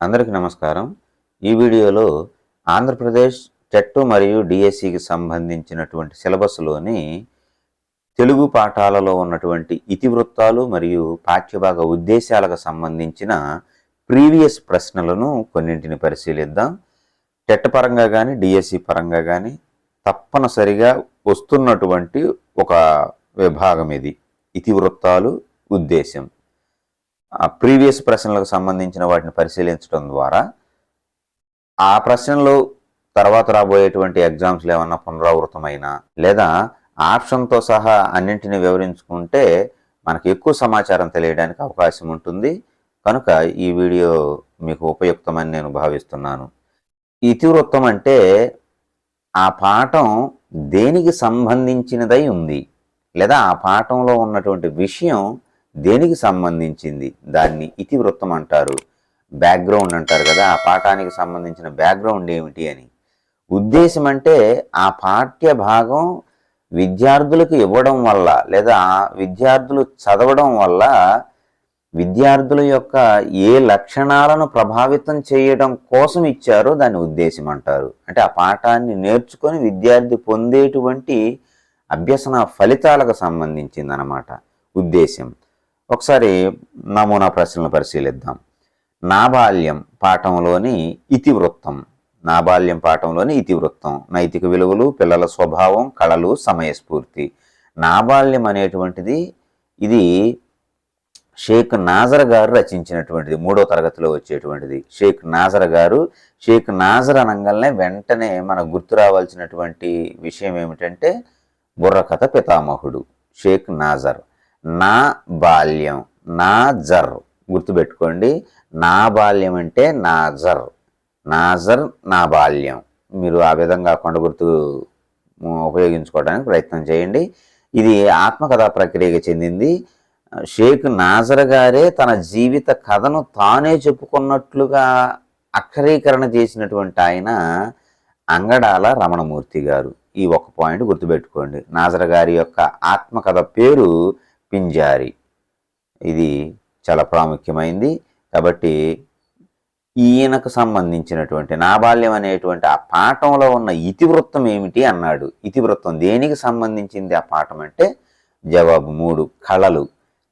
అందరికీ నమస్కారం. ఈ వీడియోలో ఆంధ్రప్రదేశ్ టెట్ మరియు డిఎస్సికి సంబంధించినటువంటి సిలబస్లోని తెలుగు పాఠాలలో ఉన్నటువంటి ఇతివృత్తాలు మరియు పాఠ్యభాగ ఉద్దేశాలకు సంబంధించిన ప్రీవియస్ ప్రశ్నలను కొన్నింటిని పరిశీలిద్దాం. టెట్ పరంగా కానీ డిఎస్సి పరంగా కానీ తప్పనిసరిగా వస్తున్నటువంటి ఒక విభాగం ఇది. ఇతివృత్తాలు ఉద్దేశం ప్రీవియస్ ప్రశ్నలకు సంబంధించిన వాటిని పరిశీలించడం ద్వారా ఆ ప్రశ్నలు తర్వాత రాబోయేటువంటి ఎగ్జామ్స్లో ఏమన్నా పునరావృతమైనా లేదా ఆప్షన్తో సహా అన్నింటినీ వివరించుకుంటే మనకు ఎక్కువ సమాచారం తెలియడానికి అవకాశం ఉంటుంది. కనుక ఈ వీడియో మీకు ఉపయుక్తమని నేను భావిస్తున్నాను. ఇతివృత్తం అంటే ఆ పాఠం దేనికి సంబంధించినదై ఉంది లేదా ఆ పాఠంలో ఉన్నటువంటి విషయం దేనికి సంబంధించింది? దాన్ని ఇతివృత్తం అంటారు. బ్యాక్గ్రౌండ్ అంటారు కదా ఆ పాఠానికి సంబంధించిన బ్యాక్గ్రౌండ్ ఏమిటి అని. ఉద్దేశం అంటే ఆ పాఠ్య భాగం విద్యార్థులకు ఇవ్వడం వల్ల లేదా ఆ విద్యార్థులు చదవడం వల్ల విద్యార్థుల యొక్క ఏ లక్షణాలను ప్రభావితం చేయడం కోసం ఇచ్చారో దాన్ని ఉద్దేశం అంటారు. అంటే ఆ పాఠాన్ని నేర్చుకొని విద్యార్థి పొందేటువంటి అభ్యసన ఫలితాలకు సంబంధించింది అన్నమాట ఉద్దేశం. ఒకసారి నమూనా ప్రశ్నలు పరిశీలిద్దాం. నాబాల్యం పాఠంలోని ఇతివృత్తం. నాబాల్యం పాఠంలోని ఇతివృత్తం. నైతిక విలువలు పిల్లల స్వభావం కళలు సమయస్ఫూర్తి. నాబాల్యం అనేటువంటిది ఇది షేక్ నాజర్ గారు రచించినటువంటిది మూడో తరగతిలో వచ్చేటువంటిది. షేక్ నాజర్ గారు షేక్ నాజర్ అనగానే వెంటనే మనకు గుర్తు రావాల్సినటువంటి విషయం ఏమిటంటే బుర్రకథ పితామహుడు షేక్ నాజర్. నా బాల్యం నా జర్. గుర్తుపెట్టుకోండి నా బాల్యం అంటే నాజర్ నాజర్ నా బాల్యం. మీరు ఆ విధంగా కొండ గుర్తు ఉపయోగించుకోవడానికి ప్రయత్నం చేయండి. ఇది ఆత్మకథా ప్రక్రియకి చెందింది. షేక్ నాజర్ గారే తన జీవిత కథను తానే చెప్పుకున్నట్లుగా అక్షరీకరణ చేసినటువంటి ఆయన అంగడాల రమణమూర్తి గారు. ఈ ఒక్క పాయింట్ గుర్తుపెట్టుకోండి. నాజర్ గారి యొక్క ఆత్మకథ పేరు పింజారి ఇది చాలా ప్రాముఖ్యమైంది. కాబట్టి ఈయనకు సంబంధించినటువంటి నాబాల్యం అనేటువంటి ఆ పాఠంలో ఉన్న ఇతివృత్తం ఏమిటి అన్నాడు. ఇతివృత్తం దేనికి సంబంధించింది ఆ పాఠం అంటే జవాబు మూడు కళలు.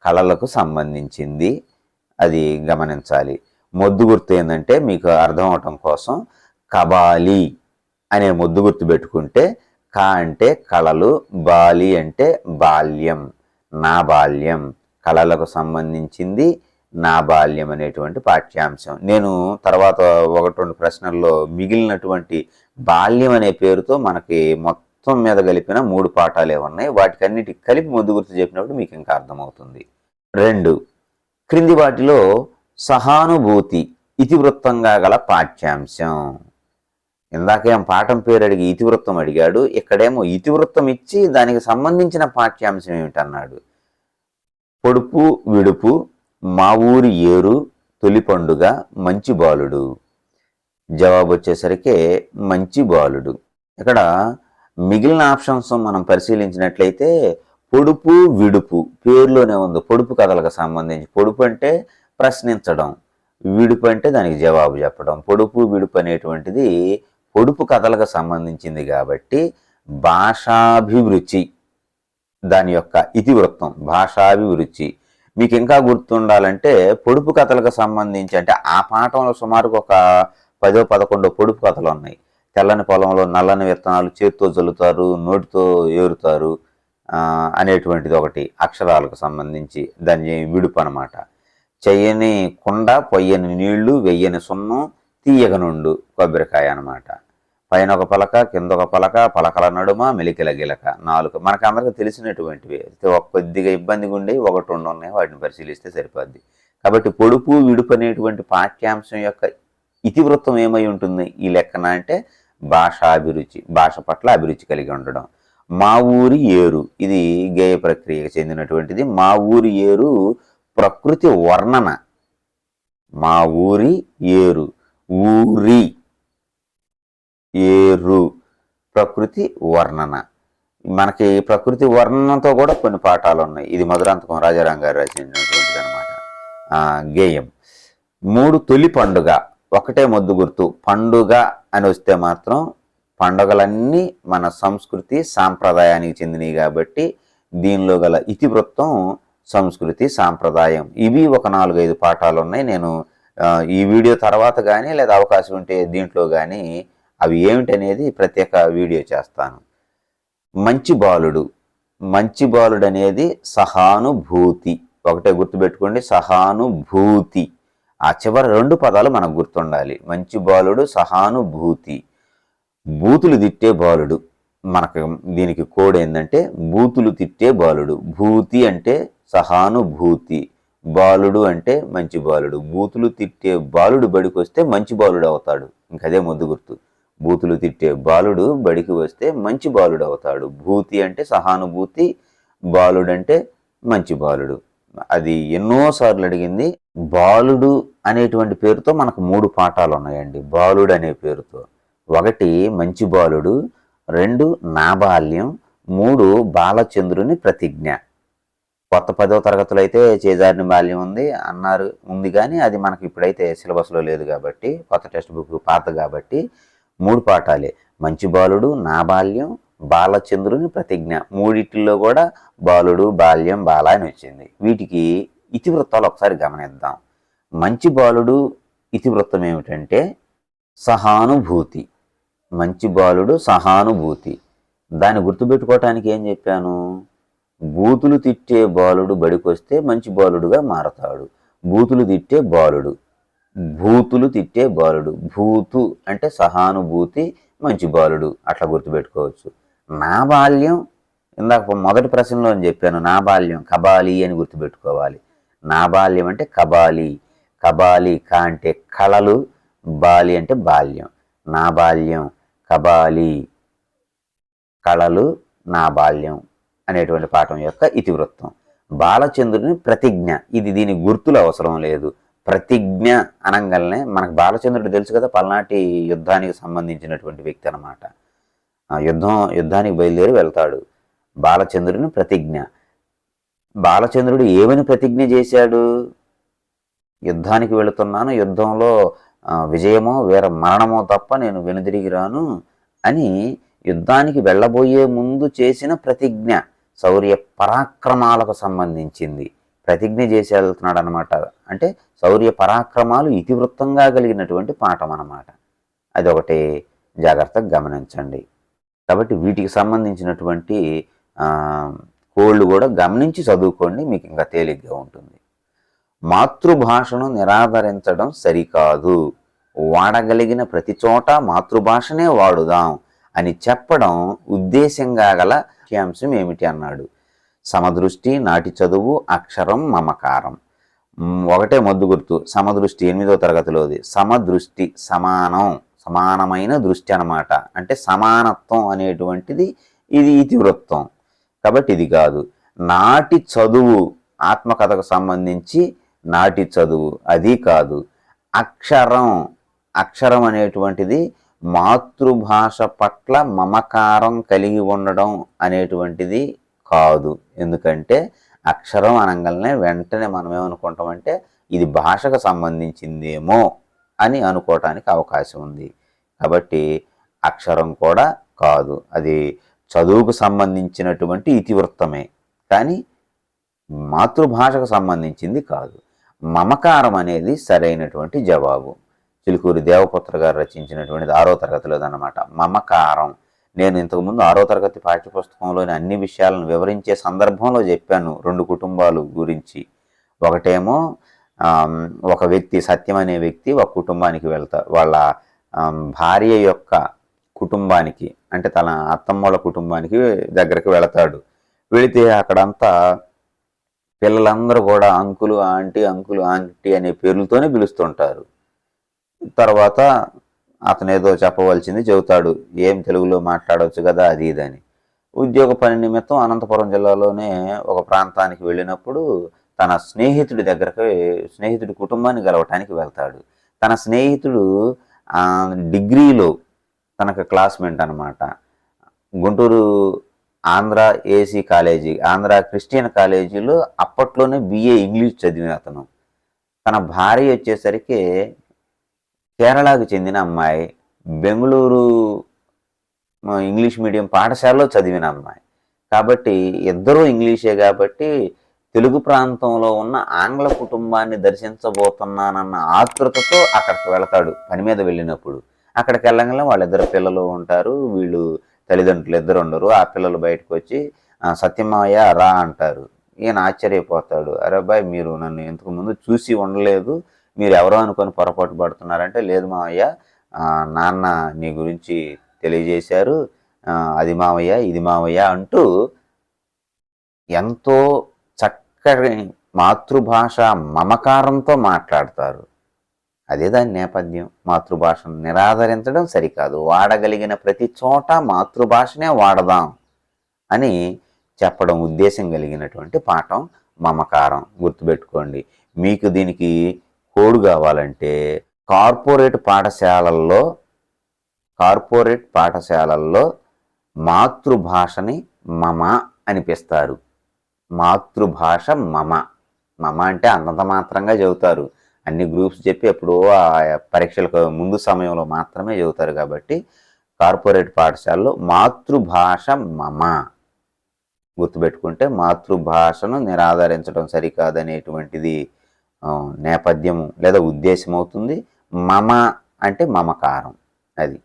కళలకు సంబంధించింది. అది గమనించాలి. మొద్దు గుర్తు ఏంటంటే మీకు అర్థం అవటం కోసం కబాలి అనే ముద్దు గుర్తు పెట్టుకుంటే క అంటే కళలు బాలి అంటే బాల్యం. నా బాల్యం కళలకు సంబంధించింది నా బాల్యం అనేటువంటి పాఠ్యాంశం. నేను తర్వాత ఒకటి రెండు ప్రశ్నల్లో మిగిలినటువంటి బాల్యం అనే పేరుతో మనకి మొత్తం మీద కలిపిన మూడు పాఠాలే ఉన్నాయి. వాటికన్నిటికి కలిపి ముందు గుర్తు చెప్పినప్పుడు మీకు ఇంకా అర్థమవుతుంది. రెండు క్రింది వాటిలో సహానుభూతి ఇతివృత్తంగా గల పాఠ్యాంశం. ఇందాకేం పాఠం పేరు అడిగి ఇతివృత్తం అడిగాడు ఇక్కడేమో ఇతివృత్తం ఇచ్చి దానికి సంబంధించిన పాఠ్యాంశం ఏమిటన్నాడు? పొడుపు విడుపు మా ఊరి ఏరు తొలి పండుగ మంచి బాలుడు. జవాబు వచ్చేసరికి మంచి బాలుడు. ఇక్కడ మిగిలిన ఆప్షన్స్ మనం పరిశీలించినట్లయితే పొడుపు విడుపు పేరులోనే ఉంది. పొడుపు కథలకు సంబంధించి పొడుపు అంటే ప్రశ్నించడం విడుపు అంటే దానికి జవాబు చెప్పడం. పొడుపు విడుపు అనేటువంటిది పొడుపు కథలకు సంబంధించింది కాబట్టి భాషాభిరుచి దాని యొక్క ఇతివృత్తం భాషాభిరుచి. మీకు ఇంకా గుర్తుండాలంటే పొడుపు కథలకు సంబంధించి అంటే ఆ పాఠంలో సుమారుగా ఒక పదో పదకొండో పొడుపు కథలు ఉన్నాయి. తెల్లని పొలంలో నల్లని విత్తనాలు చేతితో జల్లుతారు నోటితో ఏరుతారు అనేటువంటిది ఒకటి అక్షరాలకు సంబంధించి దాని విడుపు అనమాట చెయ్యని కుండ పొయ్యని నీళ్ళు వెయ్యని సున్నం తీయగనుండు కొబ్బరికాయ అనమాట పైన ఒక పలక కింద ఒక పలక పలకల నడుమ మెలికల గిలక. నాలుగు మనకు అందరికీ తెలిసినటువంటివి ఒక కొద్దిగా ఇబ్బందిగా ఉండి ఒకటి రెండు ఉన్నాయి. వాటిని పరిశీలిస్తే సరిపోద్ది. కాబట్టి పొడుపు విడుపు అనేటువంటి పాఠ్యాంశం యొక్క ఇతివృత్తం ఏమై ఉంటుంది? ఈ లెక్కన అంటే భాషాభిరుచి భాష పట్ల అభిరుచి కలిగి ఉండడం. మా ఊరి ఏరు. ఇది గేయ ప్రక్రియకు చెందినటువంటిది. మా ఊరి ఏరు ప్రకృతి వర్ణన. మా ఊరి ఏరు. ఊరి. ఏరు. ప్రకృతి వర్ణన. మనకి ప్రకృతి వర్ణనతో కూడా కొన్ని పాఠాలు ఉన్నాయి ఇది మధురాంతకం రాజారాం గారు రచించినటువంటిది అనమాట గేయం. మూడు తొలి పండుగ. ఒకటే మొద్దు గుర్తు. పండుగ అని వస్తే మాత్రం పండుగలన్నీ మన సంస్కృతి సాంప్రదాయానికి చెందినవి కాబట్టి దీనిలో గల ఇతివృత్తం సంస్కృతి సాంప్రదాయం. ఇవి ఒక నాలుగైదు పాఠాలు ఉన్నాయి నేను ఈ వీడియో తర్వాత కానీ లేదా అవకాశం ఉంటే దీంట్లో కానీ అవి ఏమిటనేది ప్రత్యేక వీడియో చేస్తాను. మంచి బాలుడు. మంచి బాలుడు అనేది సహానుభూతి. ఒకటే గుర్తుపెట్టుకోండి సహానుభూతి. ఆ చివరి రెండు పదాలు మనకు గుర్తుండాలి. మంచి బాలుడు సహానుభూతి. బూతులు తిట్టే బాలుడు. మనకు దీనికి కోడ్ ఏంటంటే బూతులు తిట్టే బాలుడు. భూతి అంటే సహానుభూతి. బాలుడు అంటే మంచి బాలుడు. బూతులు తిట్టే బాలుడు బడికి వస్తే మంచి బాలుడు అవుతాడు. ఇంకదే ముద్దు గుర్తు. బూతులు తిట్టే బాలుడు బడికి వస్తే మంచి బాలుడు అవుతాడు. భూతి అంటే సహానుభూతి బాలుడు అంటే మంచి బాలుడు. అది ఎన్నోసార్లు అడిగింది. బాలుడు అనేటువంటి పేరుతో మనకు మూడు పాఠాలు ఉన్నాయండి. బాలుడు అనే పేరుతో. ఒకటి మంచి బాలుడు. రెండు నాబాల్యం మూడు బాలచంద్రుని ప్రతిజ్ఞ. కొత్త పదవ తరగతిలో అయితే చేజారిని బాల్యం ఉంది అన్నారు. ఉంది కానీ అది మనకి ఇప్పుడైతే సిలబస్లో లేదు కాబట్టి కొత్త టెక్స్ట్ బుక్ పాత కాబట్టి మూడు పాఠాలే. మంచి బాలుడు నా బాల్యం బాలచంద్రుని ప్రతిజ్ఞ. మూడిటిల్లో కూడా బాలుడు బాల్యం బాల అని వచ్చింది. వీటికి ఇతివృత్తాలు ఒకసారి గమనిద్దాం. మంచి బాలుడు ఇతివృత్తం ఏమిటంటే సహానుభూతి. మంచి బాలుడు సహానుభూతి. దాన్ని గుర్తుపెట్టుకోవటానికి ఏం చెప్పాను? బూతులు తిట్టే బాలుడు బడికొస్తే మంచి బాలుడుగా మారతాడు. బూతులు తిట్టే బాలుడు. భూతులు తిట్టే బాలుడు. భూతు అంటే సహానుభూతి మంచి బాలుడు. అట్లా గుర్తుపెట్టుకోవచ్చు. నా బాల్యం ఇందాక మొదటి ప్రశ్నలో అని చెప్పాను నా బాల్యం కబాలి అని గుర్తుపెట్టుకోవాలి. నా బాల్యం అంటే కబాలి. కబాలి క అంటే కళలు బాలి అంటే బాల్యం. నా బాల్యం కబాలి కళలు నా బాల్యం అనేటువంటి పాఠం యొక్క ఇతివృత్తం. బాలచంద్రుని ప్రతిజ్ఞ. ఇది దీని గుర్తులు అవసరం లేదు. ప్రతిజ్ఞ అనగానే మనకు బాలచంద్రుడు తెలుసు కదా పల్నాటి యుద్ధానికి సంబంధించినటువంటి వ్యక్తి అనమాట యుద్ధం యుద్ధానికి బయలుదేరి వెళ్తాడు. బాలచంద్రుని ప్రతిజ్ఞ. బాలచంద్రుడు ఏమని ప్రతిజ్ఞ చేశాడు? యుద్ధానికి వెళుతున్నాను యుద్ధంలో విజయమో వీర మరణమో తప్ప నేను వెనుదిరిగి రాను అని యుద్ధానికి వెళ్ళబోయే ముందు చేసిన ప్రతిజ్ఞ శౌర్య పరాక్రమాలకు సంబంధించింది. ప్రతిజ్ఞ చేసి వెళ్తున్నాడు అనమాట అంటే శౌర్య పరాక్రమాలు ఇతివృత్తంగా కలిగినటువంటి పాఠం అన్నమాట. అదొకటి జాగ్రత్తగా గమనించండి. కాబట్టి వీటికి సంబంధించినటువంటి కోళ్ళు కూడా గమనించి చదువుకోండి మీకు ఇంకా తేలిగ్గా ఉంటుంది. మాతృభాషను నిరాదరించడం సరికాదు. వాడగలిగిన ప్రతి చోట మాతృభాషనే వాడుదాం అని చెప్పడం ఉద్దేశంగా గల ముఖ్యాంశం ఏమిటి అన్నాడు. సమదృష్టి నాటి చదువు అక్షరం మమకారం. ఒకటే మొద్దు గుర్తు. సమదృష్టి ఎనిమిదో తరగతిలోది. సమదృష్టి సమానం. సమానమైన దృష్టి అన్నమాట. అంటే సమానత్వం అనేటువంటిది ఇది ఇతివృత్తం. కాబట్టి ఇది కాదు. నాటి చదువు ఆత్మకథకు సంబంధించి నాటి చదువు. అది కాదు. అక్షరం. అక్షరం అనేటువంటిది మాతృభాష పట్ల మమకారం కలిగి ఉండడం అనేటువంటిది కాదు. ఎందుకంటే అక్షరం అనగానే వెంటనే మనం ఏమనుకుంటామంటే ఇది భాషకు సంబంధించిందేమో అని అనుకోవటానికి అవకాశం ఉంది. కాబట్టి అక్షరం కూడా కాదు. అది చదువుకు సంబంధించినటువంటి ఇతివృత్తమే. కానీ మాతృభాషకు సంబంధించింది కాదు. మమకారం అనేది సరైనటువంటి జవాబు. చిలుకూరి దేవపుత్ర గారు రచించినటువంటిది ఆరో తరగతిలోదన్నమాట మమకారం. నేను ఇంతకుముందు ఆరో తరగతి పాఠ్యపుస్తకంలోని అన్ని విషయాలను వివరించే సందర్భంలో చెప్పాను రెండు కుటుంబాలు గురించి. ఒకటేమో ఒక వ్యక్తి సత్యం అనే వ్యక్తి ఒక కుటుంబానికి వెళ్తా వాళ్ళ భార్య యొక్క కుటుంబానికి అంటే తన అత్తమ్మల కుటుంబానికి దగ్గరికి వెళతాడు. వెళితే అక్కడంతా పిల్లలందరూ కూడా అంకులు ఆంటీ అంకులు ఆంటీ అనే పేర్లతోనే పిలుస్తుంటారు. తర్వాత అతను ఏదో చెప్పవలసింది చెబుతాడు. ఏం తెలుగులో మాట్లాడవచ్చు కదా అది ఇదని ఉద్యోగ పని నిమిత్తం అనంతపురం జిల్లాలోనే ఒక ప్రాంతానికి వెళ్ళినప్పుడు తన స్నేహితుడి దగ్గరకు స్నేహితుడి కుటుంబాన్ని గెలవటానికి వెళ్తాడు. తన స్నేహితుడు డిగ్రీలో తనకు క్లాస్మేట్ అన్నమాట. Guntur Andhra AC college Andhra Christian కాలేజీలో అప్పట్లోనే బిఏ ఇంగ్లీష్ చదివిన అతను. తన భార్య వచ్చేసరికి కేరళకు చెందిన అమ్మాయి బెంగళూరు ఇంగ్లీష్ మీడియం పాఠశాలలో చదివిన అమ్మాయి. కాబట్టి ఇద్దరూ ఇంగ్లీషే కాబట్టి తెలుగు ప్రాంతంలో ఉన్న ఆంగ్ల కుటుంబాన్ని దర్శించబోతున్నానన్న ఆతృతతో అక్కడికి వెళతాడు పని మీద వెళ్ళినప్పుడు. అక్కడికి వెళ్ళగానే వాళ్ళిద్దరు పిల్లలు ఉంటారు వీళ్ళు తల్లిదండ్రులు ఇద్దరు ఉండరు ఆ పిల్లలు బయటకు వచ్చి సత్యమాయ రా అంటారు. ఈయన ఆశ్చర్యపోతాడు. అరే అబ్బాయి మీరు నన్ను ఇంతకు ముందు చూసి ఉండలేదు మీరు ఎవరో అనుకొని పొరపాటు పడుతున్నారంటే లేదు మావయ్య నాన్న నీ గురించి తెలియజేశారు. అది మావయ్య ఇది మావయ్య అంటూ ఎంతో చక్కని మాతృభాష మమకారంతో మాట్లాడతారు. అదే దాని నేపథ్యం. మాతృభాషను నిరాదరించడం సరికాదు. వాడగలిగిన ప్రతి చోట మాతృభాషనే వాడదాం అని చెప్పడం ఉద్దేశం కలిగినటువంటి పాఠం మమకారం. గుర్తుపెట్టుకోండి. మీకు దీనికి కోడ్ కావాలంటే కార్పొరేట్ పాఠశాలల్లో కార్పొరేట్ పాఠశాలల్లో మాతృభాషని మమ అనిపిస్తారు. మాతృభాష మమ. మమ అంటే అంతంత మాత్రంగా చదువుతారు అన్ని గ్రూప్స్ చెప్పి ఎప్పుడో ఆ పరీక్షలకు ముందు సమయంలో మాత్రమే చదువుతారు కాబట్టి కార్పొరేట్ పాఠశాలలో మాతృభాష మమ. గుర్తుపెట్టుకుంటే మాతృభాషను నిరాదరించడం సరికాదనేటువంటిది నేపథ్యము నేపథ్యం లేదా ఉద్దేశం అవుతుంది మమ అంటే మమకారం అది.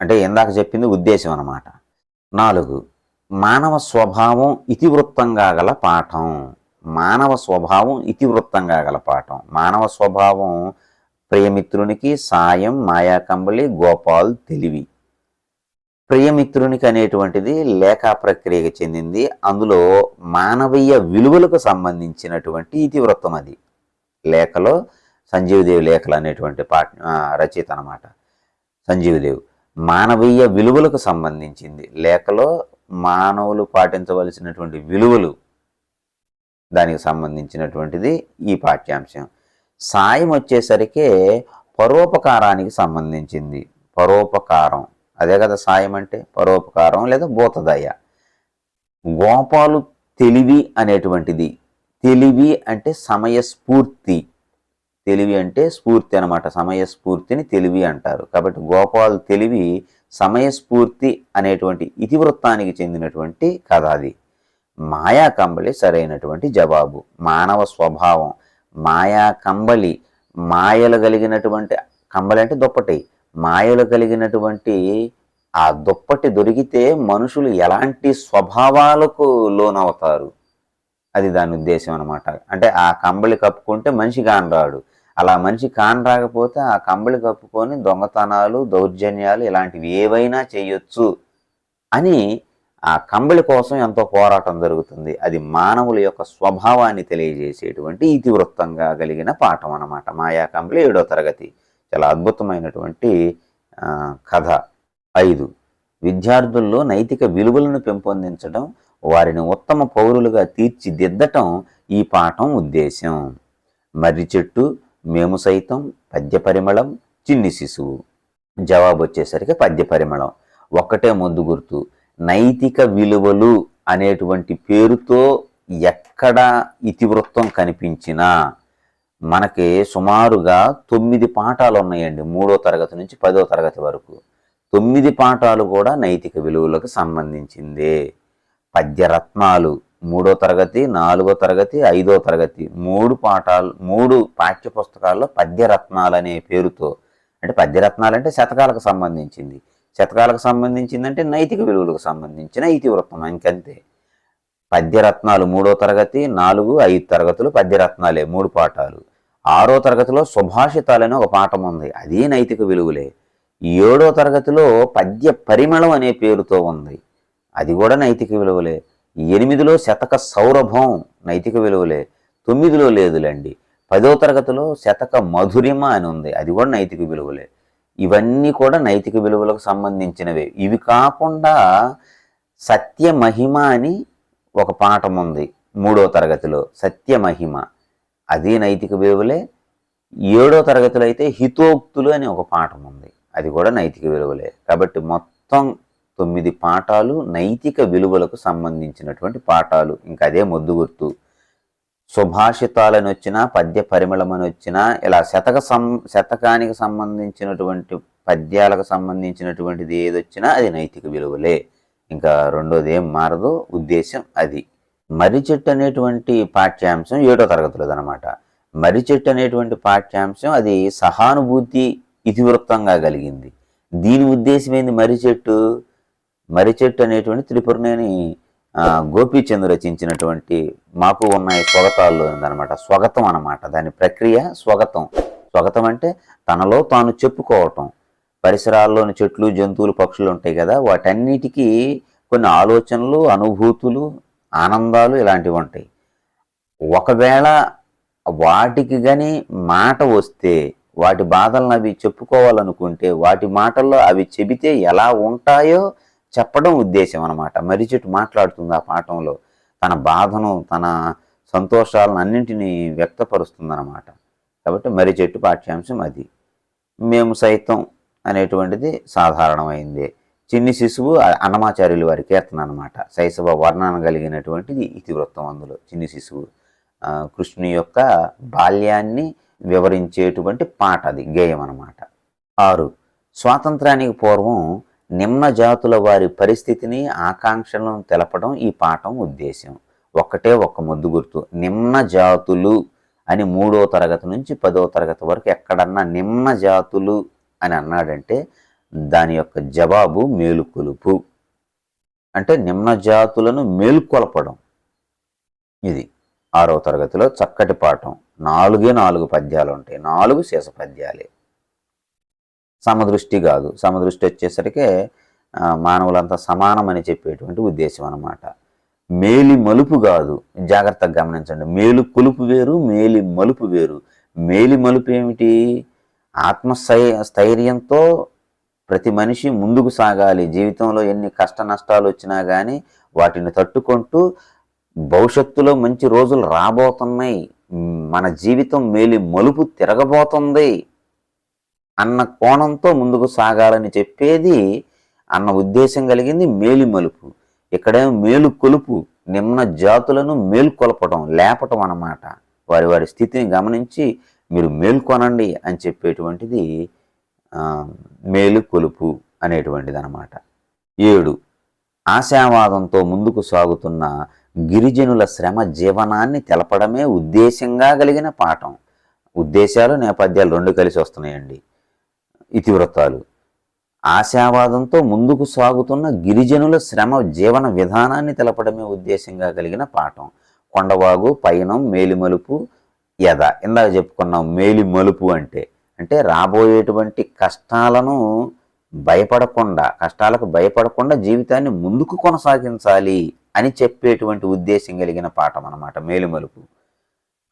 అంటే ఇందాక చెప్పింది ఉద్దేశం అన్నమాట. నాలుగు మానవ స్వభావం ఇతివృత్తంగా గల పాఠం. మానవ స్వభావం ఇతివృత్తంగా గల పాఠం. మానవ స్వభావం ప్రియమిత్రునికి సాయం మాయాకంబళి గోపాల్ తెలివి. ప్రియమిత్రునికి అనేటువంటిది లేఖా ప్రక్రియకు చెందింది. అందులో మానవీయ విలువలకు సంబంధించినటువంటి ఇతివృత్తం అది. లేఖలో సంజీవదేవి లేఖలు అనేటువంటి పాఠ రచయిత అనమాట సంజీవదేవ్ మానవీయ విలువలకు సంబంధించింది. లేఖలో మానవులు పాటించవలసినటువంటి విలువలు దానికి సంబంధించినటువంటిది ఈ పాఠ్యాంశం. సాయం వచ్చేసరికి పరోపకారానికి సంబంధించింది. పరోపకారం. అదే కదా సాయం అంటే? పరోపకారం లేదా భూతదయ. గోపాలు తెలివి అనేటువంటిది తెలివి అంటే సమయస్ఫూర్తి. తెలివి అంటే స్ఫూర్తి అనమాట సమయస్ఫూర్తిని తెలివి అంటారు. కాబట్టి గోపాల్ తెలివి సమయస్ఫూర్తి అనేటువంటి ఇతివృత్తానికి చెందినటువంటి కథ అది. మాయా కంబళి సరైనటువంటి జవాబు. మానవ స్వభావం. మాయా కంబళి మాయలు కలిగినటువంటి కంబళి అంటే దుప్పటి. మాయలు కలిగినటువంటి ఆ దుప్పటి దొరికితే మనుషులు ఎలాంటి స్వభావాలకు లోనవుతారు? అది దాని ఉద్దేశం అనమాట అంటే ఆ కంబళి కప్పుకుంటే మనిషి కానరాడు అలా మనిషి కానరాకపోతే ఆ కంబళి కప్పుకొని దొంగతనాలు దౌర్జన్యాలు ఇలాంటివి ఏవైనా చేయొచ్చు అని ఆ కంబళి కోసం ఎంతో పోరాటం జరుగుతుంది. అది మానవుల యొక్క స్వభావాన్ని తెలియజేసేటువంటి ఇతివృత్తంగా కలిగిన పాఠం అనమాట మాయా కంబళి ఏడో తరగతి. చాలా అద్భుతమైనటువంటి కథ. ఐదు. విద్యార్థుల్లో నైతిక విలువలను పెంపొందించడం వారిని ఉత్తమ పౌరులుగా తీర్చిదిద్దటం ఈ పాఠం ఉద్దేశం మర్రి చెట్టు మేము సైతం పద్య పరిమళం చిన్ని శిశువు. జవాబు వచ్చేసరికి పద్య పరిమళం. ఒక్కటే ముందు గుర్తు నైతిక విలువలు అనేటువంటి పేరుతో ఎక్కడ ఇతివృత్తం కనిపించినా మనకి సుమారుగా తొమ్మిది పాఠాలు ఉన్నాయండి మూడో తరగతి నుంచి పదో తరగతి వరకు. తొమ్మిది పాఠాలు కూడా నైతిక విలువలకు సంబంధించిందే. పద్యరత్నాలు. మూడో తరగతి నాలుగో తరగతి ఐదో తరగతి. మూడు పాఠాలు మూడు పాఠ్య పుస్తకాల్లో పద్యరత్నాలు అనే పేరుతో. అంటే పద్యరత్నాలు అంటే శతకాలకు సంబంధించింది. శతకాలకు సంబంధించిందంటే నైతిక విలువలకు సంబంధించిన ఇతివృత్తం ఇంకంతే పద్యరత్నాలు మూడో తరగతి నాలుగు ఐదు తరగతులు పద్యరత్నాలే మూడు పాఠాలు. ఆరో తరగతిలో సుభాషితాలని ఒక పాఠం ఉంది. అది నైతిక విలువలే. ఏడో తరగతిలో పద్య పరిమళం అనే పేరుతో ఉంది. అది కూడా నైతిక విలువలే. ఎనిమిదిలో శతక సౌరభం నైతిక విలువలే. తొమ్మిదిలో లేదులేండి. పదో తరగతిలో శతక మధురిమ అని ఉంది. అది కూడా నైతిక విలువలే. ఇవన్నీ కూడా నైతిక విలువలకు సంబంధించినవే. ఇవి కాకుండా సత్య మహిమ అని ఒక పాఠం ఉంది మూడో తరగతిలో. సత్య మహిమ. అది నైతిక విలువలే. ఏడో తరగతిలో అయితే హితోక్తులు అని ఒక పాఠం ఉంది. అది కూడా నైతిక విలువలే. కాబట్టి మొత్తం తొమ్మిది పాఠాలు నైతిక విలువలకు సంబంధించినటువంటి పాఠాలు. ఇంకా అదే మొద్దు గుర్తు. సుభాషితాలని వచ్చినా పద్య పరిమళమని వచ్చినా ఇలా శతక సం శతకానికి సంబంధించినటువంటి పద్యాలకు సంబంధించినటువంటిది ఏదొచ్చినా అది నైతిక విలువలే. ఇంకా రెండోది ఏం మారదు? ఉద్దేశం అది. మర్రి చెట్టు అనేటువంటి పాఠ్యాంశం ఏడో తరగతిలోది అనమాట మర్రి చెట్టు అనేటువంటి పాఠ్యాంశం అది సహానుభూతి ఇతివృత్తంగా కలిగింది. దీని ఉద్దేశం ఏంది మర్రి చెట్టు? మర్రి చెట్టు అనేటువంటి త్రిపురనేని ఆ, గోపీచంద్ రచించినటువంటి మాకు ఉన్న స్వగతాల్లో ఉందన్నమాట స్వగతం అనమాట దాని ప్రక్రియ స్వగతం. స్వగతం అంటే తనలో తాను చెప్పుకోవటం. పరిసరాల్లోని చెట్లు జంతువులు పక్షులు ఉంటాయి కదా వాటన్నిటికీ కొన్ని ఆలోచనలు అనుభూతులు ఆనందాలు ఇలాంటివి ఉంటాయి. ఒకవేళ వాటికి కానీ మాట వస్తే వాటి బాధలను అవి చెప్పుకోవాలనుకుంటే వాటి మాటల్లో అవి చెబితే ఎలా ఉంటాయో చెప్పడం ఉద్దేశం అనమాట మర్రి చెట్టు మాట్లాడుతుంది ఆ పాఠంలో. తన బాధను తన సంతోషాలను అన్నింటినీ వ్యక్తపరుస్తుంది అనమాట కాబట్టి మర్రి చెట్టు పాఠ్యాంశం అది. మేము సైతం అనేటువంటిది సాధారణమైంది. చిన్ని శిశువు అ- అన్నమాచార్యుల వారి కీర్తన అనమాట శైశవ వర్ణన కలిగినటువంటిది ఇతివృత్తం అందులో. చిన్ని శిశువు కృష్ణుని యొక్క బాల్యాన్ని వివరించేటువంటి పాట అది గేయం అనమాట ఆరు స్వాతంత్రానికి పూర్వం నిమ్న జాతుల వారి పరిస్థితిని ఆకాంక్షలను తెలపడం ఈ పాఠం ఉద్దేశం ఒక్కటే ఒక్క ముద్దు గుర్తు. నిమ్న జాతులు అని మూడో తరగతి నుంచి పదో తరగతి వరకు ఎక్కడన్నా నిమ్న జాతులు అని అన్నాడంటే దాని యొక్క జవాబు మేలుకొలుపు. అంటే నిమ్న జాతులను మేల్కొల్పడం. ఇది ఆరో తరగతిలో చక్కటి పాఠం. నాలుగే నాలుగు పద్యాలు ఉంటాయి. నాలుగు శేష పద్యాలే సమదృష్టి కాదు. సమదృష్టి వచ్చేసరికి మానవులంతా మానవులంతా సమానమని చెప్పేటువంటి ఉద్దేశం అన్నమాట. మేలి మలుపు కాదు. జాగ్రత్తగా గమనించండి. మేలు కొలుపు వేరు మేలి మలుపు వేరు. మేలి మలుపు ఏమిటి? ఆత్మస్థై స్థైర్యంతో ప్రతి మనిషి ముందుకు సాగాలి. జీవితంలో ఎన్ని కష్ట నష్టాలు వచ్చినా కానీ వాటిని తట్టుకుంటూ భవిష్యత్తులో మంచి రోజులు రాబోతున్నాయి. మన జీవితం మేలి మలుపు తిరగబోతుంది. అన్న కోణంతో ముందుకు సాగాలని చెప్పేది అన్న ఉద్దేశం కలిగింది మేలు మలుపు. ఇక్కడేమో మేలు కొలుపు నిమ్న జాతులను మేల్కొలపడం లేపటం అన్నమాట. వారి వారి స్థితిని గమనించి మీరు మేల్కొనండి అని చెప్పేటువంటిది మేలు కొలుపు అనేటువంటిది అనమాట ఏడు ఆశావాదంతో ముందుకు సాగుతున్న గిరిజనుల శ్రమ జీవనాన్ని తెలపడమే ఉద్దేశంగా కలిగిన పాఠం. ఉద్దేశాలు నేపథ్యాలు రెండు కలిసి వస్తున్నాయండి. ఇతివృత్తాలు. ఆశావాదంతో ముందుకు సాగుతున్న గిరిజనుల శ్రమ జీవన విధానాన్ని తెలపడమే ఉద్దేశంగా కలిగిన పాఠం. కొండవాగు పయనం మేలిమలుపు యథ ఇందాక చెప్పుకున్నాం మేలిమలుపు అంటే అంటే రాబోయేటువంటి కష్టాలను భయపడకుండా కష్టాలకు భయపడకుండా జీవితాన్ని ముందుకు కొనసాగించాలి అని చెప్పేటువంటి ఉద్దేశం కలిగిన పాఠం అన్నమాట మేలిమలుపు.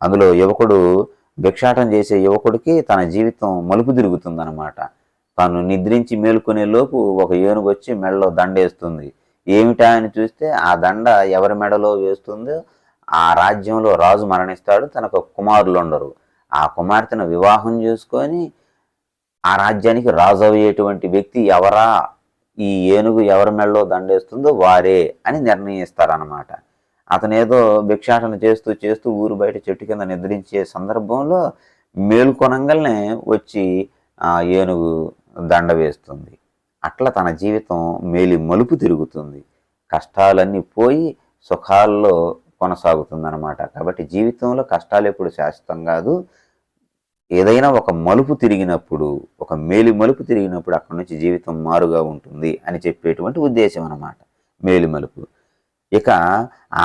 అందులో యువకుడు భిక్షాటం చేసే యువకుడికి తన జీవితం మలుపు తిరుగుతుందనమాట తను నిద్రించి మేలుకునే లోపు ఒక ఏనుగు వచ్చి మెడలో దండేస్తుంది. ఏమిటా అని చూస్తే ఆ దండ ఎవరి మెడలో వేస్తుందో ఆ రాజ్యంలో రాజు మరణిస్తాడు తనకు కుమారులు ఉండరు. ఆ కుమార్తెను వివాహం చేసుకొని ఆ రాజ్యానికి రాజు అయ్యేటువంటి వ్యక్తి ఎవరా? ఈ ఏనుగు ఎవరి మెడలో దండేస్తుందో వారే అని నిర్ణయిస్తారనమాట అతను ఏదో భిక్షాటన చేస్తూ చేస్తూ ఊరు బయట చెట్టు కింద నిద్రించే సందర్భంలో మేల్కొనంగల్నే వచ్చి ఆ ఏనుగు దండ వేస్తుంది. అట్లా తన జీవితం మేలి మలుపు తిరుగుతుంది. కష్టాలన్నీ పోయి సుఖాల్లో కొనసాగుతుందన్నమాట. కాబట్టి జీవితంలో కష్టాలు ఎప్పుడు శాశ్వతం కాదు. ఏదైనా ఒక మలుపు తిరిగినప్పుడు ఒక మేలి మలుపు తిరిగినప్పుడు అక్కడి నుంచి జీవితం మారుగా ఉంటుంది అని చెప్పేటువంటి ఉద్దేశం అన్నమాట. మేలి మలుపు. ఇక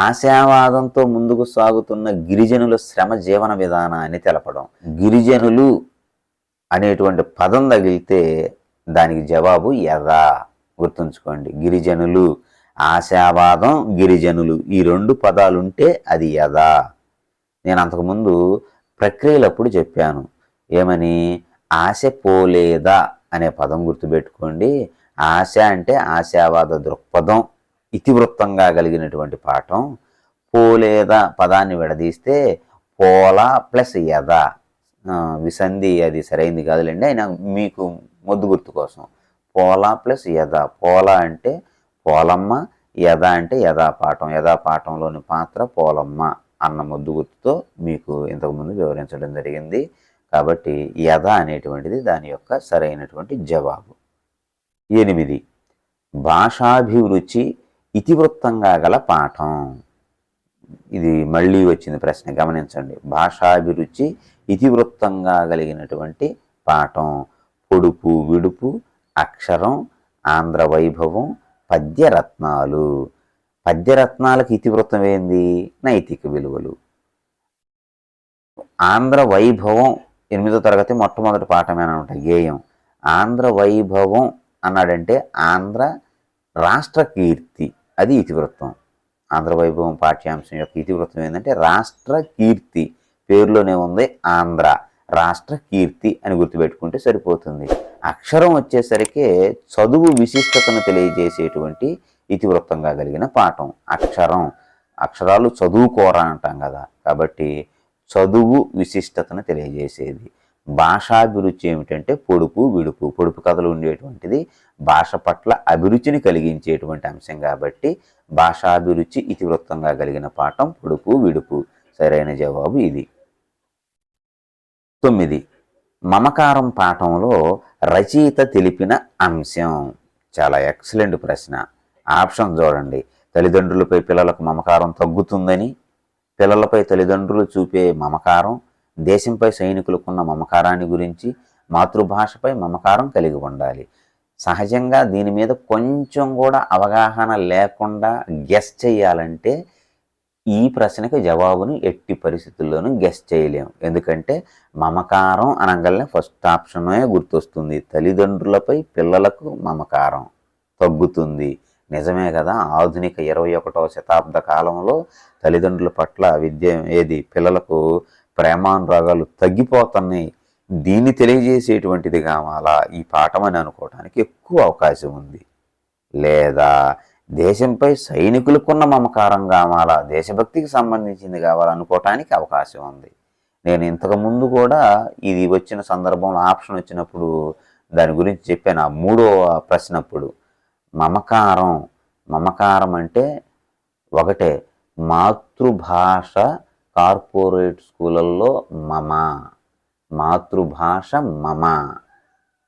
ఆశావాదంతో ముందుకు సాగుతున్న గిరిజనుల శ్రమ జీవన విధానాన్ని తెలపడం. గిరిజనులు అనేటువంటి పదం తగిలితే దానికి జవాబు యథా. గుర్తుంచుకోండి గిరిజనులు ఆశావాదం గిరిజనులు ఈ రెండు పదాలుంటే అది యదా నేను అంతకుముందు ప్రక్రియలప్పుడు చెప్పాను ఏమని? ఆశ పోలేదా అనే పదం గుర్తుపెట్టుకోండి. ఆశ అంటే ఆశావాద దృక్పథం. ఇతివృత్తంగా కలిగినటువంటి పాఠం పోలేదా పదాన్ని విడదీస్తే పోల ప్లస్ యథ విసంధి అది సరైంది కాదులేండి. అయినా మీకు మొద్దు గుర్తు కోసం. పోల ప్లస్ యథ పోల అంటే పోలమ్మ యథ అంటే యథా పాఠం. యథా పాఠంలోని పాత్ర పోలమ్మ అన్న ముద్దు గుర్తుతో మీకు ఇంతకుముందు వివరించడం జరిగింది. కాబట్టి యథ అనేటువంటిది దాని యొక్క సరైనటువంటి జవాబు. ఎనిమిది. భాషాభిరుచి ఇతివృత్తంగా గల పాఠం. ఇది మళ్ళీ వచ్చింది ప్రశ్న. గమనించండి. భాషాభిరుచి ఇతివృత్తంగా కలిగినటువంటి పాఠం. పొడుపు విడుపు అక్షరం ఆంధ్ర వైభవం పద్యరత్నాలు. పద్యరత్నాలకు ఇతివృత్తం ఏంది? నైతిక విలువలు. ఆంధ్ర వైభవం ఎనిమిదో తరగతి మొట్టమొదటి పాఠమేనా ఉంటాయి గేయం. ఆంధ్ర వైభవం అన్నాడంటే ఆంధ్ర రాష్ట్ర కీర్తి. అది ఇతివృత్తం. ఆంధ్రవైభవం పాఠ్యాంశం యొక్క ఇతివృత్తం ఏంటంటే రాష్ట్ర కీర్తి పేరులోనే ఉంది ఆంధ్ర. రాష్ట్ర కీర్తి అని గుర్తుపెట్టుకుంటే సరిపోతుంది. అక్షరం వచ్చేసరికి చదువు విశిష్టతను తెలియజేసేటువంటి ఇతివృత్తంగా కలిగిన పాఠం. అక్షరం. అక్షరాలు చదువుకోరా అంటాం కదా. కాబట్టి చదువు విశిష్టతను తెలియజేసేది. భాషాభిరుచి ఏమిటంటే పొడుపు విడుపు పొడుపు కథలు ఉండేటువంటిది భాష పట్ల అభిరుచిని కలిగించేటువంటి అంశం కాబట్టి భాషాభిరుచి ఇతివృత్తంగా కలిగిన పాఠం పొడుపు విడుపు. సరైన జవాబు ఇది. తొమ్మిది. మమకారం పాఠంలో రచయిత తెలిపిన అంశం. చాలా ఎక్సలెంట్ ప్రశ్న. ఆప్షన్ చూడండి. తల్లిదండ్రులపై పిల్లలకు మమకారం తగ్గుతుందని పిల్లలపై తల్లిదండ్రులు చూపే మమకారం దేశంపై సైనికులకున్న మమకారాన్ని గురించి మాతృభాషపై మమకారం కలిగి ఉండాలి. సహజంగా దీని మీద కొంచెం కూడా అవగాహన లేకుండా గెస్ చేయాలంటే ఈ ప్రశ్నకి జవాబుని ఎట్టి పరిస్థితుల్లోనూ గెస్ చేయలేము ఎందుకంటే మమకారం అనగానే ఫస్ట్ ఆప్షనే గుర్తొస్తుంది. తల్లిదండ్రులపై పిల్లలకు మమకారం తగ్గుతుంది. నిజమే కదా ఆధునిక ఇరవై ఒకటవ శతాబ్ద కాలంలో తల్లిదండ్రుల పట్ల విద్య ఏది? పిల్లలకు ప్రేమానురాగాలు తగ్గిపోతున్నాయి. దీన్ని తెలియజేసేటువంటిది కావాలా? ఈ పాఠం అని అనుకోవడానికి ఎక్కువ అవకాశం ఉంది. లేదా దేశంపై సైనికులకున్న మమకారం కావాలా? దేశభక్తికి సంబంధించింది కావాలనుకోవటానికి అవకాశం ఉంది. నేను ఇంతకు ముందు కూడా ఇది వచ్చిన సందర్భంలో ఆప్షన్ వచ్చినప్పుడు దాని గురించి చెప్పాను. ఆ మూడో ప్రశ్నప్పుడు మమకారం మమకారం అంటే ఒకటే మాతృభాష కార్పొరేట్ స్కూళ్ళల్లో మమ మాతృభాష మమ.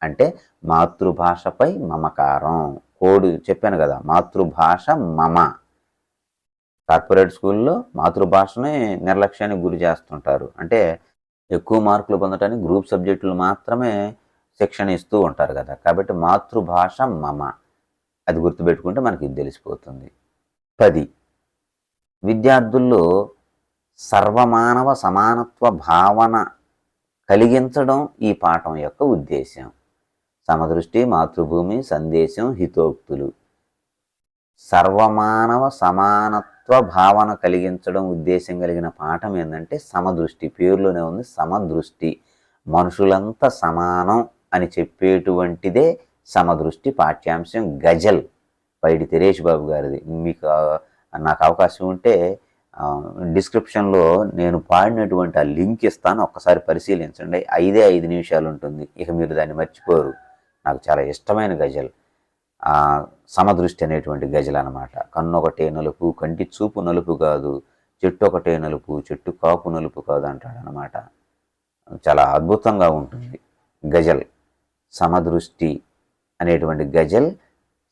అంటే మాతృభాషపై మమకారం. కోడు చెప్పాను కదా మాతృభాష మమ. కార్పొరేట్ స్కూల్లో మాతృభాషనే నిర్లక్ష్యానికి గురి చేస్తుంటారు. అంటే ఎక్కువ మార్కులు పొందటానికి గ్రూప్ సబ్జెక్టులు మాత్రమే శిక్షణ ఇస్తూ ఉంటారు కదా. కాబట్టి మాతృభాష మమ. అది గుర్తుపెట్టుకుంటే మనకి ఇది తెలిసిపోతుంది. పది. విద్యార్థుల్లో సర్వమానవ సమానత్వ భావన కలిగించడం ఈ పాఠం యొక్క ఉద్దేశం సమదృష్టి మాతృభూమి సందేశం హితోక్తులు. సర్వమానవ సమానత్వ భావన కలిగించడం ఉద్దేశం కలిగిన పాఠం ఏంటంటే సమదృష్టి. పేరులోనే ఉంది సమదృష్టి. మనుషులంతా సమానం అని చెప్పేటువంటిదే సమదృష్టి పాఠ్యాంశం గజల్. పైడి తెరేష్ బాబు గారిది. మీకు నాకు అవకాశం ఉంటే డిస్క్రిప్షన్లో నేను పాడినటువంటి ఆ లింక్ ఇస్తాను. ఒక్కసారి పరిశీలించండి. ఐదే ఐదు నిమిషాలు ఉంటుంది. ఇక మీరు దాన్ని మర్చిపోరు. నాకు చాలా ఇష్టమైన గజల్. సమదృష్టి అనేటువంటి గజల్ అనమాట కన్ను ఒకటే నలుపు కంటి చూపు నలుపు కాదు. చెట్టు ఒకటే నలుపు చెట్టు కాపు నలుపు కాదు అంటాడు అనమాట చాలా అద్భుతంగా ఉంటుంది గజల్. సమదృష్టి అనేటువంటి గజల్.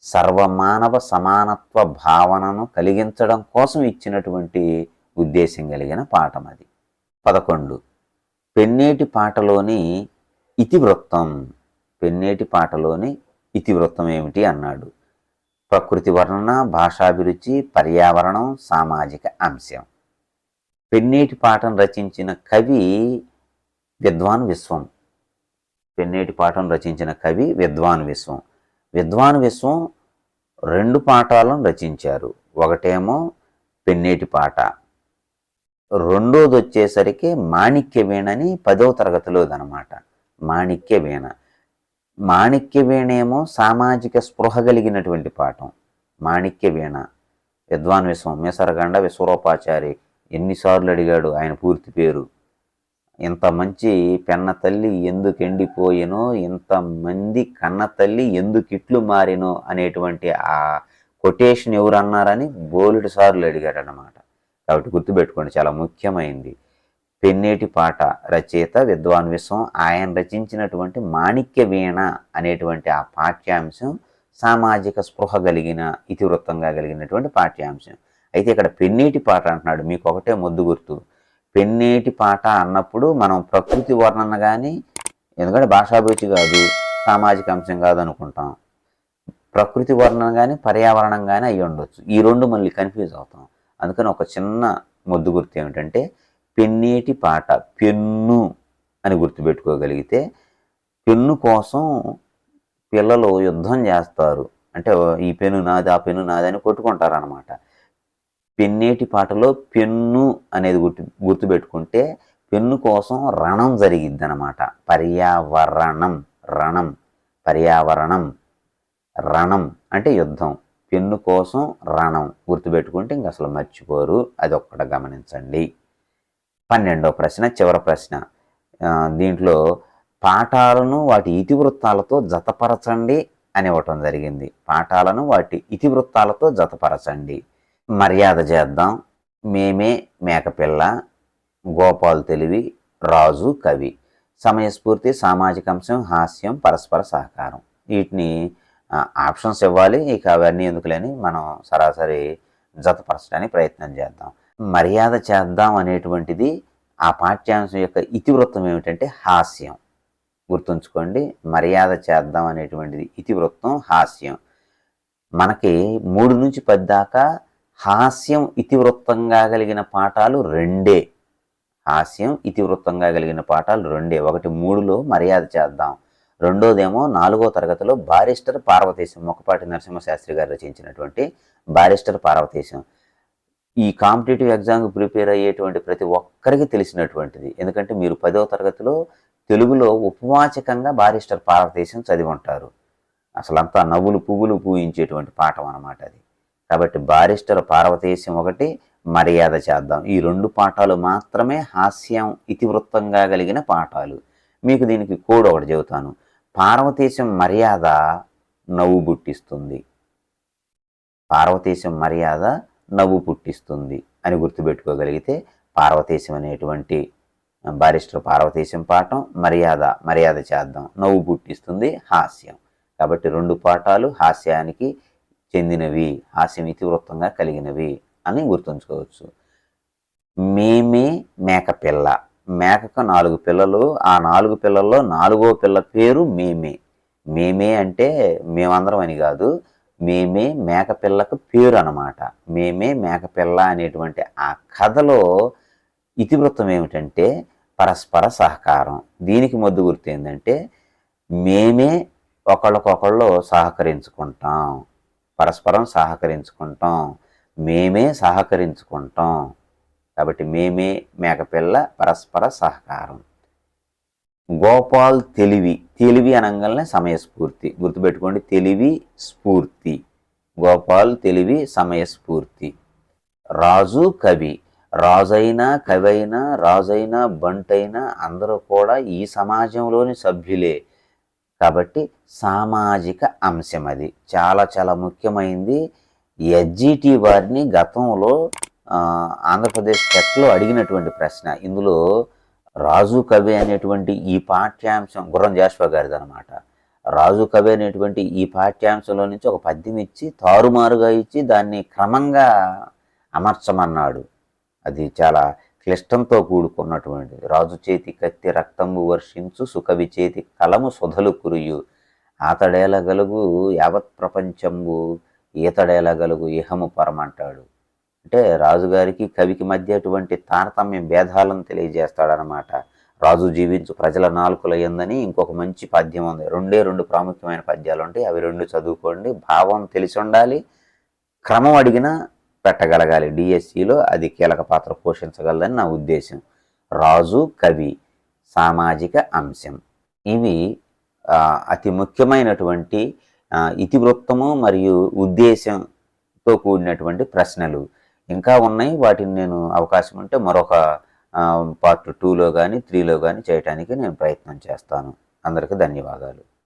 సర్వమానవ సమానత్వ భావనను కలిగించడం కోసం ఇచ్చినటువంటి ఉద్దేశం కలిగిన పాఠం అది. పదకొండు. పెన్నేటి పాటలోని ఇతివృత్తం పెన్నేటి పాటలోని ఇతివృత్తం ఏమిటి అన్నాడు. ప్రకృతి వర్ణన భాషాభిరుచి పర్యావరణం సామాజిక అంశం. పెన్నేటి పాటను రచించిన కవి విద్వాన్ విశ్వం. పెన్నేటి పాటను రచించిన కవి విద్వాన్ విశ్వం. విద్వాన్ విశ్వం రెండు పాఠాలను రచించారు. ఒకటేమో పెన్నేటి పాట. రెండోది వచ్చేసరికి మాణిక్య వీణని పదవ తరగతిలోదనమాట మాణిక్య వీణ. మాణిక్య వీణేమో సామాజిక స్పృహ కలిగినటువంటి పాఠం. మాణిక్య వీణ. విద్వాన్ విశ్వం. మేసరగండ విశ్వరూపాచారి ఎన్నిసార్లు అడిగాడు ఆయన పూర్తి పేరు? ఇంత మంచి పెన్న తల్లి ఎందుకు ఎండిపోయినో ఇంతమంది కన్న తల్లి ఎందుకు ఇట్లు మారినో అనేటువంటి ఆ కొటేషన్ ఎవరు అన్నారని బోలెడు సార్లు అడిగాడు అనమాట కాబట్టి గుర్తుపెట్టుకోండి చాలా ముఖ్యమైంది. పెన్నేటి పాట రచయిత విద్వాన్ విశ్వం ఆయన రచించినటువంటి మాణిక్య వీణ అనేటువంటి ఆ పాఠ్యాంశం సామాజిక స్పృహ కలిగిన ఇతివృత్తంగా కలిగినటువంటి పాఠ్యాంశం. అయితే ఇక్కడ పెన్నేటి పాట అంటున్నాడు మీకు ఒకటే ముద్దు గుర్తు. పెన్నేటి పాట అన్నప్పుడు మనం ప్రకృతి వర్ణన కానీ ఎందుకంటే భాషాభిరుచి కాదు సామాజిక అంశం కాదు అనుకుంటాం. ప్రకృతి వర్ణన కానీ పర్యావరణం కానీ అయి ఉండొచ్చు. ఈ రెండు మళ్ళీ కన్ఫ్యూజ్ అవుతాం. అందుకని ఒక చిన్న ముద్దు గుర్తు ఏమిటంటే పెన్నేటి పాట పెన్ను అని గుర్తుపెట్టుకోగలిగితే పెన్ను కోసం పిల్లలు యుద్ధం చేస్తారు. అంటే ఈ పెన్ను నాది ఆ పెన్ను నాది అని కొట్టుకుంటారు అనమాట పెన్నేటి పాటలో పెన్ను అనేది గుర్తు గుర్తుపెట్టుకుంటే పెన్ను కోసం రణం జరిగిద్ది అనమాట పర్యావరణం రణం పర్యావరణం రణం అంటే యుద్ధం. పెన్ను కోసం రణం గుర్తుపెట్టుకుంటే ఇంక అసలు మర్చిపోరు. అది ఒక్కట గమనించండి. పన్నెండో ప్రశ్న చివరి ప్రశ్న. దీంట్లో పాఠాలను వాటి ఇతివృత్తాలతో జతపరచండి అని ఇవ్వటం జరిగింది. పాఠాలను వాటి ఇతివృత్తాలతో జతపరచండి. మర్యాద చేద్దాం. మేమే మేకపిల్ల. గోపాల్ తెలివి. రాజు కవి. సమయస్ఫూర్తి సామాజిక అంశం హాస్యం పరస్పర సహకారం. వీటిని ఆప్షన్స్ ఇవ్వాలి. ఇక అవన్నీ ఎందుకులేని మనం సరాసరి జతపరచడానికి ప్రయత్నం చేద్దాం. మర్యాద చేద్దాం అనేటువంటిది ఆ పాఠ్యాంశం యొక్క ఇతివృత్తం ఏమిటంటే హాస్యం. గుర్తుంచుకోండి. మర్యాద చేద్దాం అనేటువంటిది ఇతివృత్తం హాస్యం. మనకి మూడు నుంచి పది దాకా హాస్యం ఇతివృత్తంగా కలిగిన పాఠాలు రెండే. హాస్యం ఇతివృత్తంగా కలిగిన పాఠాలు రెండే. ఒకటి మూడులో మర్యాద చేద్దాం. రెండోదేమో నాలుగో తరగతిలో బారిస్టర్ పార్వతీశం మొక్కపాటి నరసింహశాస్త్రి గారు రచించినటువంటి బారిస్టర్ పార్వతీశం. ఈ కాంపిటేటివ్ ఎగ్జామ్కి ప్రిపేర్ అయ్యేటువంటి ప్రతి ఒక్కరికి తెలిసినటువంటిది. ఎందుకంటే మీరు పదవ తరగతిలో తెలుగులో ఉపవాచకంగా బారిస్టర్ పార్వతీశం చదివి ఉంటారు. అసలంతా నవ్వులు పువ్వులు పూయించేటువంటి పాఠం అన్నమాట అది. కాబట్టి బారిస్టర్ పార్వతీశం ఒకటి మర్యాద చేద్దాం. ఈ రెండు పాఠాలు మాత్రమే హాస్యం ఇతివృత్తంగా కలిగిన పాఠాలు. మీకు దీనికి కోడ్ ఒకటి చెబుతాను. పార్వతీశం మర్యాద నవ్వు పుట్టిస్తుంది. పార్వతీశం మర్యాద నవ్వు పుట్టిస్తుంది అని గుర్తుపెట్టుకోగలిగితే పార్వతీశం అనేటువంటి బారిస్టర్ పార్వతీశం పాఠం మర్యాద మర్యాద చేద్దాం. నవ్వు పుట్టిస్తుంది హాస్యం. కాబట్టి రెండు పాఠాలు హాస్యానికి చెందినవి హాస్యం ఇతివృత్తంగా కలిగినవి అని గుర్తుంచుకోవచ్చు. మేమే మేకపిల్ల మేకకు నాలుగు పిల్లలు ఆ నాలుగు పిల్లల్లో నాలుగో పిల్ల పేరు మేమే. మేమే అంటే మేమందరం అని కాదు మేమే మేకపిల్లకు పేరు అనమాట మేమే మేకపిల్ల అనేటువంటి ఆ కథలో ఇతివృత్తం ఏమిటంటే పరస్పర సహకారం. దీనికి మొద్దు గుర్తు ఏంటంటే మేమే ఒకళ్ళకొకళ్ళు సహకరించుకుంటాం. పరస్పరం సహకరించుకుంటాం. మేమే సహకరించుకుంటాం. కాబట్టి మేమే మేకపిల్ల పరస్పర సహకారం. గోపాల్ తెలివి తెలివి అనగానే సమయస్ఫూర్తి. గుర్తుపెట్టుకోండి తెలివి స్ఫూర్తి. గోపాల్ తెలివి సమయస్ఫూర్తి. రాజు కవి. రాజైనా కవైనా రాజైనా బంటైనా అందరూ కూడా ఈ సమాజంలోని సభ్యులే. కాబట్టి సామాజిక అంశం అది. చాలా చాలా ముఖ్యమైనది ఎస్జిటి వారిని గతంలో ఆంధ్రప్రదేశ్ టెట్లో అడిగినటువంటి ప్రశ్న. ఇందులో రాజు కవి అనేటువంటి ఈ పాఠ్యాంశం గుర్రం జాషువా గారిది అనమాట రాజు కవి అనేటువంటి ఈ పాఠ్యాంశంలో నుంచి ఒక పద్యం ఇచ్చి తారుమారుగా ఇచ్చి దాన్ని క్రమంగా అమర్చమన్నాడు. అది చాలా క్లిష్టంతో కూడుకున్నటువంటి రాజు చేతి కత్తి రక్తము వర్షించు సుకవి చేతి కలము సుధలు కురియు. ఆతడేలగలుగు యావత్ ప్రపంచంబు ఈతడేలగలుగు ఇహము పరమంటాడు. అంటే రాజుగారికి కవికి మధ్య అటువంటి తారతమ్యం భేదాలను తెలియజేస్తాడనమాట. రాజు జీవించు ప్రజల నాలుకల ఎందని ఇంకొక మంచి పద్యం ఉంది. రెండే రెండు ప్రాముఖ్యమైన పద్యాలు ఉంటాయి. అవి రెండు చదువుకోండి. భావం తెలిసి ఉండాలి. క్రమం అడిగినా పెట్టగలగాలి. డిఎస్సిలో అది కీలక పాత్ర పోషించగలదని నా ఉద్దేశం. రాజు కవి సామాజిక అంశం. ఇవి అతి ముఖ్యమైనటువంటి ఇతివృత్తము మరియు ఉద్దేశంతో కూడినటువంటి ప్రశ్నలు. ఇంకా ఉన్నాయి. వాటిని నేను అవకాశం ఉంటే మరొక పార్ట్ టూలో కానీ త్రీలో కానీ చేయటానికి నేను ప్రయత్నం చేస్తాను. అందరికీ ధన్యవాదాలు.